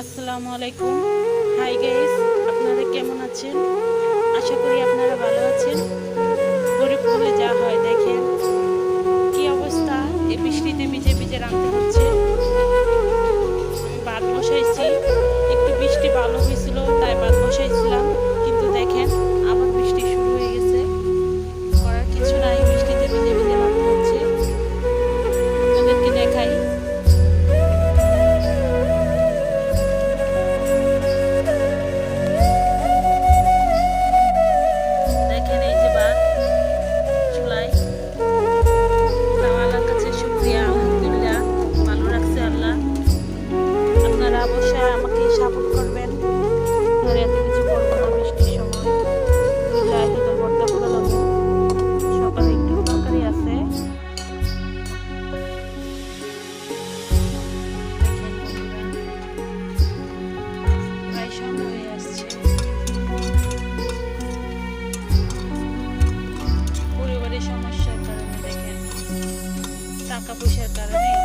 আসসালামু আলাইকুম। Hi guys আপনারা কেমন আছেন? আশা করি আপনারা ভালো আছেন। গরিব যা হয় দেখেন। কি অবস্থা? এই বৃষ্টিতে ভিজে ভিজে রাখতে অবশ্যই আমাকে সাপোর্ট করবেন। আর এত কিছু সমস্যার কারণে দেখেন টাকা পয়সার কারণে